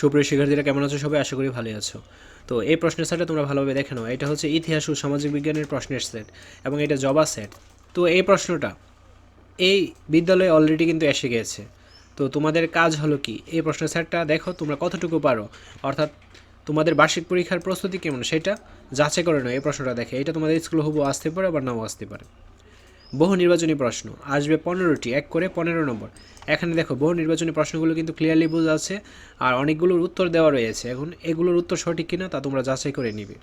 সুপ্রিয় শিক্ষার্থীরা, কেমন আছো সবাই? আশা করি ভালোই আছো। তো এই প্রশ্নের সেটটা তোমরা ভালোভাবে দেখে নাও। এটা হচ্ছে ইতিহাস ও সামাজিক বিজ্ঞানের প্রশ্নের সেট এবং এটা জবা সেট। তো এই প্রশ্নটা, এই বিদ্যালয়ে অলরেডি কিন্তু এসে গিয়েছে তো তোমাদের কাজ হলো কি? এই প্রশ্নের সেটটা দেখো, তোমরা কতটুকু পারো? অর্থাৎ তোমাদের বার্ষিক পরীক্ষার প্রস্তুতি কেমন? সেটা যাচাই করে নাও, এই প্রশ্নটা দেখে। এটা তোমাদের স্কুলে হবু আসতে পারে আবার নাও আসতে পারে। বহু নির্বাচনী প্রশ্ন। আসবে পনেরোটি, এক করে পনেরো নম্বর। এখানে দেখো, বহু নির্বাচনী প্রশ্নগুলো কিন্তু ক্লিয়ারলি বোঝা আছে, আর অনেকগুলোর উত্তর দেওয়া রয়েছে। এখন এগুলোর উত্তর সঠিক কিনা তা তোমরা যাচাই করে নিবে।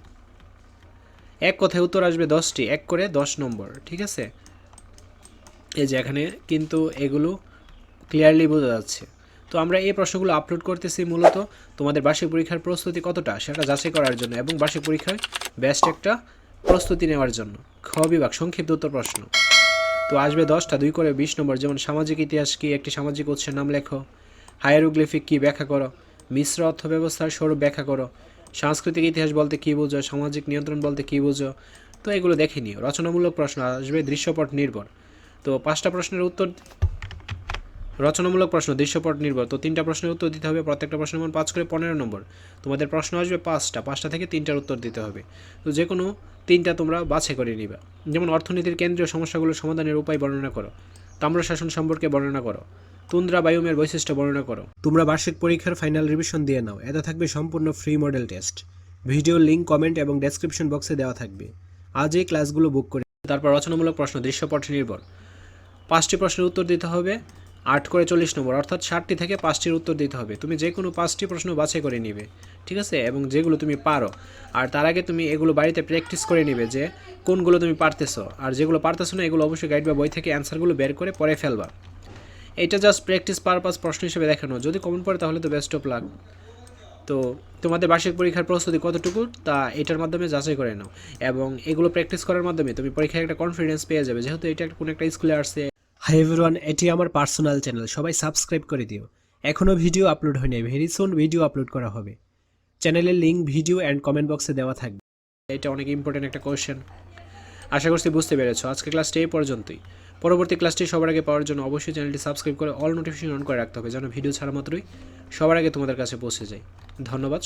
এক কথায় উত্তর আসবে দশটি, এক করে দশ নম্বর, ঠিক আছে? এই যে এখানে কিন্তু এগুলো ক্লিয়ারলি বোঝা যাচ্ছে। তো আমরা এই প্রশ্নগুলো আপলোড করতেছি মূলত তোমাদের বার্ষিক পরীক্ষার প্রস্তুতি কতটা, সেটা যাচাই করার জন্য এবং বার্ষিক পরীক্ষায় বেস্ট একটা প্রস্তুতি নেওয়ার জন্য। খ বিভাগ, সংক্ষিপ্ত উত্তর প্রশ্ন। তো আসবে দশটা, দুই করে বিশ নম্বর। যেমন সামাজিক ইতিহাস কী? একটি সামাজিক উৎসের নাম লেখো। হায়ারোগ্লিফিক কী? ব্যাখ্যা করো। মিশ্র অর্থব্যবস্থার স্বরূপ ব্যাখ্যা করো। সাংস্কৃতিক ইতিহাস বলতে কী বোঝো? সামাজিক নিয়ন্ত্রণ বলতে কী বোঝো? তো এগুলো দেখে নিও। রচনামূলক প্রশ্ন আসবে, দৃশ্যপট নির্ভর। তো পাঁচটা প্রশ্নের উত্তর রচনামূলক প্রশ্ন, দৃশ্যপট নির্ভর। তো তিনটা প্রশ্নের উত্তর দিতে হবে, প্রত্যেকটা প্রশ্নের মান পাঁচ করে পনেরো নম্বর। তোমাদের প্রশ্ন আসবে পাঁচটা পাঁচটা থেকে তিনটার উত্তর দিতে হবে। তো যে কোনো তিনটা তোমরা বাছাই করে নিবা। যেমন অর্থনীতির কেন্দ্রীয় সমস্যাগুলোর সমাধানের উপায় বর্ণনা করো। তাম্রশাসন সম্পর্কে বর্ণনা করো। তুন্দ্রা বায়ুমের বৈশিষ্ট্য বর্ণনা করো। তোমরা বার্ষিক পরীক্ষার ফাইনাল রিভিশন দিয়ে নাও। এটা থাকবে সম্পূর্ণ free model test video link comment এবং ডেসক্রিপশন বক্সে দেওয়া থাকবে। আজ এই ক্লাসগুলো বুক করে তারপর রচনামূলক প্রশ্ন, দৃশ্যপট নির্ভর। পাঁচটি প্রশ্নের উত্তর দিতে হবে। আট করে চল্লিশ নম্বর, অর্থাৎ ষাটটি থেকে পাঁচটির উত্তর দিতে হবে। তুমি যে কোনো পাঁচটি প্রশ্ন বাছাই করে নিবে, ঠিক আছে? এবং যেগুলো তুমি পারো। আর তার আগে তুমি এগুলো বাড়িতে প্র্যাকটিস করে নিবে যে কোনগুলো তুমি পারতেছো। আর যেগুলো পারতেছো না, এগুলো অবশ্যই গাইড বা বই থেকে অ্যান্সারগুলো বের করে পরে ফেলবা। এটা জাস্ট প্র্যাকটিস পারপাস প্রশ্ন হিসেবে দেখানো। যদি কমন পড়ে, তাহলে তো বেস্ট অফ লাক তো তোমাদের বার্ষিক পরীক্ষার প্রস্তুতি কতটুকু? তা এটার মাধ্যমে যাচাই করে নাও। এবং এগুলো প্র্যাকটিস করার মাধ্যমে তুমি পরীক্ষায় একটা কনফিডেন্স পেয়ে যাবে। যেহেতু এটা কোনো একটা স্কুলে আসছে। হাই এভরিওয়ান এটি আমার পার্সোনাল চ্যানেল সবাই সাবস্ক্রাইব করে দিও। এখনও ভিডিও আপলোড হয়নি ভেরি সুন ভিডিও আপলোড করা হবে। চ্যানেলের লিঙ্ক ভিডিও অ্যান্ড কমেন্ট বক্সে দেওয়া থাকবে। এটা অনেক ইম্পর্টেন্ট একটা কোয়েশ্চেন আশা করছি বুঝতে পেরেছ আজকে ক্লাসটি এই পর্যন্তই। পরবর্তী ক্লাসটি সবার আগে পাওয়ার জন্য অবশ্যই চ্যানেলটি সাবস্ক্রাইব করে অল নোটিফিকেশন অন করে রাখতে হবে, যেন ভিডিও ছাড়া মাত্রই সবার আগে তোমাদের কাছে পৌঁছে যায়। ধন্যবাদ